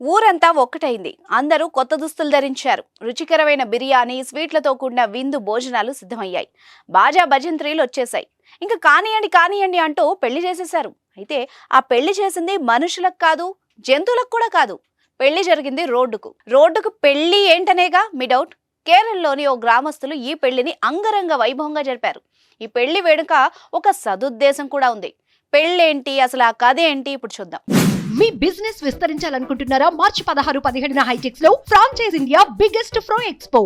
ఊరంతా ఒక్కటైంది. అందరూ కొత్త దుస్తులు ధరించారు. రుచికరమైన బిర్యానీ స్వీట్లతో కూడిన విందు భోజనాలు సిద్ధమయ్యాయి. బాజా భజంత్రీలు వచ్చేసాయి ఇంకా కానియండి కానియండి అంటూ పెళ్ళి చేసేశారు. అయితే ఆ పెళ్ళి చేసింది మనుషులకు కాదు జంతువులకు కూడా కాదు. పెళ్ళి జరిగింది రోడ్డుకు. రోడ్డుకు పెళ్ళి ఏంటనేగా? మీ డౌట్? కేరళలోని ఓ గ్రామస్తులు ఈ పెళ్ళిని అంగరంగ వైభవంగా జరిపారు. ఈ పెళ్ళి వేడుక ఒక సదుద్దేశం కూడా ఉంది. పెళ్ళేంటి? అసలు ఆ కథ ఏంటి? ఇప్పుడు చూద్దాం. మీ బిజినెస్ విస్తరించాలనుకుంటున్నారా? మార్చి పదహారు పదిహేడున హైటెక్స్లో franchise India biggest pro expo.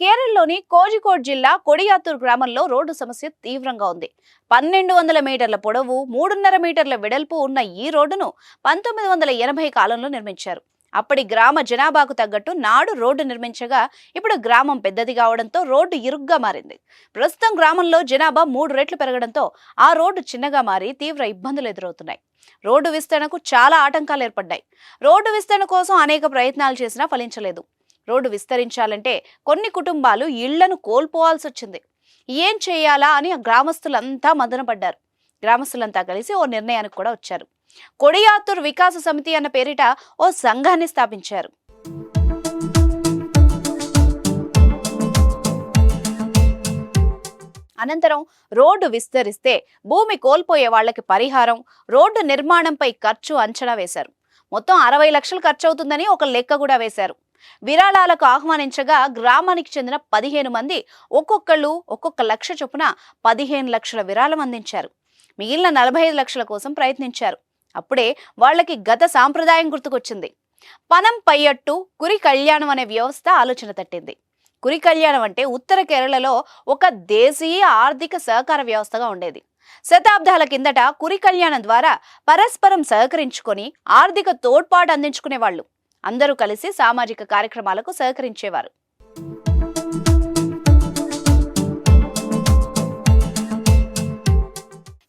కేరళలోని కోజికోడ్ జిల్లా కొడియాతూర్ గ్రామంలో రోడ్డు సమస్య తీవ్రంగా ఉంది. పన్నెండు వందల మీటర్ల పొడవు మూడున్నర మీటర్ల వెడల్పు ఉన్న ఈ రోడ్డును పంతొమ్మిది వందల ఎనభై కాలంలో నిర్మించారు. అప్పటి గ్రామ జనాభాకు తగ్గట్టు నాడు రోడ్డు నిర్మించగా ఇప్పుడు గ్రామం పెద్దది కావడంతో రోడ్డు ఇరుగ్గా మారింది. ప్రస్తుతం గ్రామంలో జనాభా మూడు రెట్లు పెరగడంతో ఆ రోడ్డు చిన్నగా మారి తీవ్ర ఇబ్బందులు ఎదురవుతున్నాయి. రోడ్డు విస్తరణకు చాలా ఆటంకాలు ఏర్పడ్డాయి. రోడ్డు విస్తరణ కోసం అనేక ప్రయత్నాలు చేసినా ఫలించలేదు. రోడ్డు విస్తరించాలంటే కొన్ని కుటుంబాలు ఇళ్ళను కోల్పోవాల్సి వచ్చింది. ఏం చేయాలా అని గ్రామస్తులంతా మదనపడ్డారు గ్రామస్తులంతా కలిసి ఓ నిర్ణయానికి కూడా వచ్చారు. కొడియాత్తూర్ వికాస సమితి అన్న పేరిట ఓ సంఘాన్ని స్థాపించారు. అనంతరం రోడ్డు విస్తరిస్తే భూమి కోల్పోయే వాళ్ళకి పరిహారం రోడ్డు నిర్మాణంపై ఖర్చు అంచనా వేశారు. మొత్తం అరవై లక్షలు ఖర్చు అవుతుందని ఒక లెక్క కూడా వేశారు. విరాళాలకు ఆహ్వానించగా గ్రామానికి చెందిన పదిహేను మంది ఒక్కొక్కళ్ళు ఒక్కొక్క లక్ష చొప్పున పదిహేను లక్షల విరాళం అందించారు. మిగిలిన నలభై ఐదు లక్షల కోసం ప్రయత్నించారు. అప్పుడే వాళ్ళకి గత సాంప్రదాయం గుర్తుకొచ్చింది. పనం పయ్యట్టు కురి కళ్యాణం అనే వ్యవస్థ ఆలోచన తట్టింది. కురి కళ్యాణం అంటే ఉత్తర కేరళలో ఒక దేశీయ ఆర్థిక సహకార వ్యవస్థగా ఉండేది. శతాబ్దాల కిందట కురి కళ్యాణం ద్వారా పరస్పరం సహకరించుకొని ఆర్థిక తోడ్పాటు అందించుకునేవాళ్ళు. అందరూ కలిసి సామాజిక కార్యక్రమాలకు సహకరించేవారు.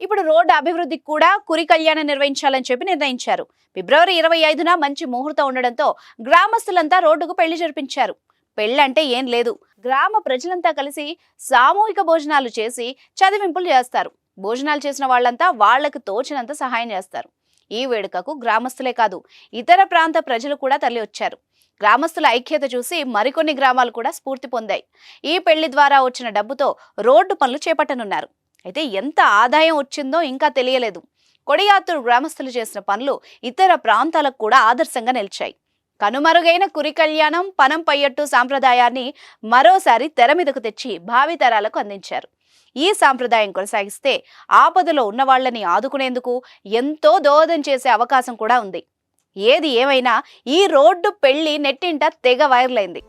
ఇప్పుడు రోడ్డు అభివృద్ధికి కూడా కురి కళ్యాణం నిర్వహించాలని చెప్పి నిర్ణయించారు. ఫిబ్రవరి ఇరవై ఐదున మంచి ముహూర్తం ఉండడంతో గ్రామస్తులంతా రోడ్డుకు పెళ్ళి జరిపించారు. పెళ్ళంటే ఏం లేదు. గ్రామ ప్రజలంతా కలిసి సామూహిక భోజనాలు చేసి చదివింపులు చేస్తారు. భోజనాలు చేసిన వాళ్ళంతా వాళ్ళకు తోచినంత సహాయం చేస్తారు. ఈ వేడుకకు గ్రామస్తులే కాదు ఇతర ప్రాంత ప్రజలు కూడా తరలివచ్చారు. గ్రామస్తుల ఐక్యత చూసి మరికొన్ని గ్రామాలు కూడా స్ఫూర్తి పొందాయి. ఈ పెళ్ళి ద్వారా వచ్చిన డబ్బుతో రోడ్డు పనులు చేపట్టనున్నారు. అయితే ఎంత ఆదాయం వచ్చిందో ఇంకా తెలియలేదు. కొడియాత్తూరు గ్రామస్తులు చేసిన పనులు ఇతర ప్రాంతాలకు కూడా ఆదర్శంగా నిలిచాయి. కనుమరుగైన కురి కళ్యాణం పనం పయ్యట్టు సాంప్రదాయాన్ని మరోసారి తెర మీదకు తెచ్చి భావితరాలకు అందించారు. ఈ సాంప్రదాయం కొనసాగిస్తే ఆపదలో ఉన్న వాళ్ళని ఆదుకునేందుకు ఎంతో దోహదం చేసే అవకాశం కూడా ఉంది. ఏది ఏమైనా ఈ రోడ్డు పెళ్ళి నెట్టింట తెగ వైర్లైంది